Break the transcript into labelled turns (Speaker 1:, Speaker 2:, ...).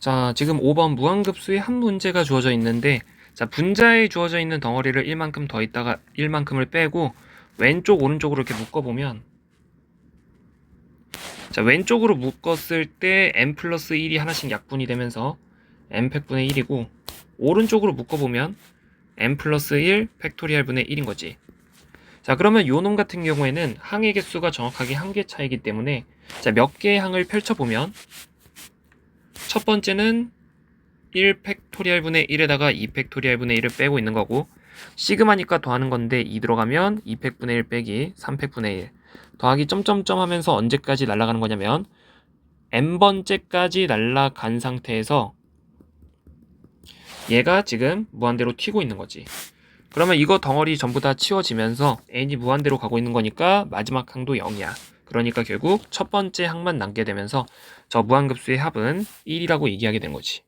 Speaker 1: 자, 지금 5번 무한급수의 한 문제가 주어져 있는데, 자, 분자에 주어져 있는 덩어리를 1만큼 더 있다가 1만큼을 빼고, 왼쪽, 오른쪽으로 이렇게 묶어 보면, 자, 왼쪽으로 묶었을 때 n 플러스 1이 하나씩 약분이 되면서 n 팩분의 1이고, 오른쪽으로 묶어 보면 n 플러스 1 팩토리얼 분의 1인 거지. 자, 그러면 요 놈 같은 경우에는 항의 개수가 정확하게 한 개 차이기 때문에, 자, 몇 개의 항을 펼쳐 보면, 첫 번째는 1 팩토리얼 분의 1에다가 2 팩토리얼 분의 1을 빼고 있는 거고 시그마니까 더하는 건데 2 들어가면 2 팩분의 1 빼기 3 팩분의 1 더하기 점점점 하면서 언제까지 날아가는 거냐면 n번째까지 날아간 상태에서 얘가 지금 무한대로 튀고 있는 거지. 그러면 이거 덩어리 전부 다 치워지면서 n이 무한대로 가고 있는 거니까 마지막 항도 0이야 그러니까 결국 첫 번째 항만 남게 되면서 저 무한급수의 합은 1이라고 얘기하게 된 거지.